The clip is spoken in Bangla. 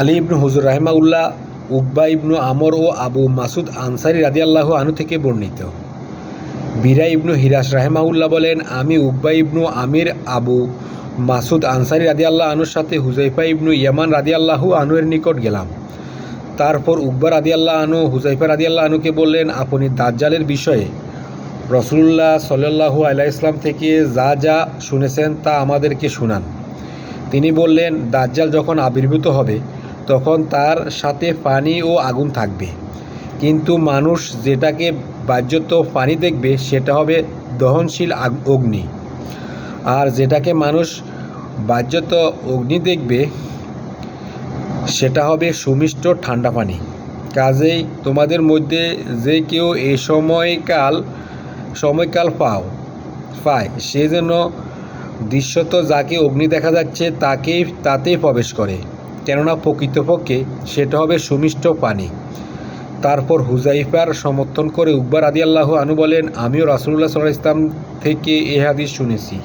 আলী ইবনু হুজুর রাহেমাউল্লাহ উকবা ইবনু আমর ও আবু মাসুদ আনসারি রাদিয়াল্লাহু আনু থেকে বর্ণিত। বীরা ইবনু হিরাস রাহেমাউল্লাহ বলেন, আমি উকবা ইবনু আমির আবু মাসুদ আনসারি রাদিয়াল্লাহ আনুর সাথে হুজাইফা ইবনু ইয়ামান রাদিয়াল্লাহু আনুয়ের নিকট গেলাম। তারপর উকবা রাদিয়াল্লাহ আনু হুজাইফা রাদিয়াল্লাহ আনুকে বললেন, আপনি দাজ্জালের বিষয়ে রসুল্লাহ সাল্লাল্লাহু আলাইহি ইসলাম থেকে যা যা শুনেছেন তা আমাদেরকে শুনান। তিনি বললেন, দাজ্জাল যখন আবির্ভূত হবে তখন তার সাথে পানি ও আগুন থাকবে। কিন্তু মানুষ যেটাকে বাহ্যত পানি দেখবে, সেটা হবে দহনশীল অগ্নি। আর যেটাকে মানুষ বাহ্যত অগ্নি দেখবে, সেটা হবে সুমিষ্ট ঠান্ডা পানি। কাজেই তোমাদের মধ্যে যে কেউ এই সময়কাল সময়কাল পাও, পায়, সে যেন দৃশ্যত যাকে অগ্নি দেখা যাচ্ছে, তাকেই, তাতেই প্রবেশ করে। কেননা প্রকৃতপক্ষে সেটা হবে সুমিষ্ট পানি। তারপর হুজাইফার সমর্থন করে উকবার আদি আল্লাহ আনু বলেন, আমিও রাসুল্লাহ সাল্লাহ ইসলাম থেকে এ হাদিস শুনেছি।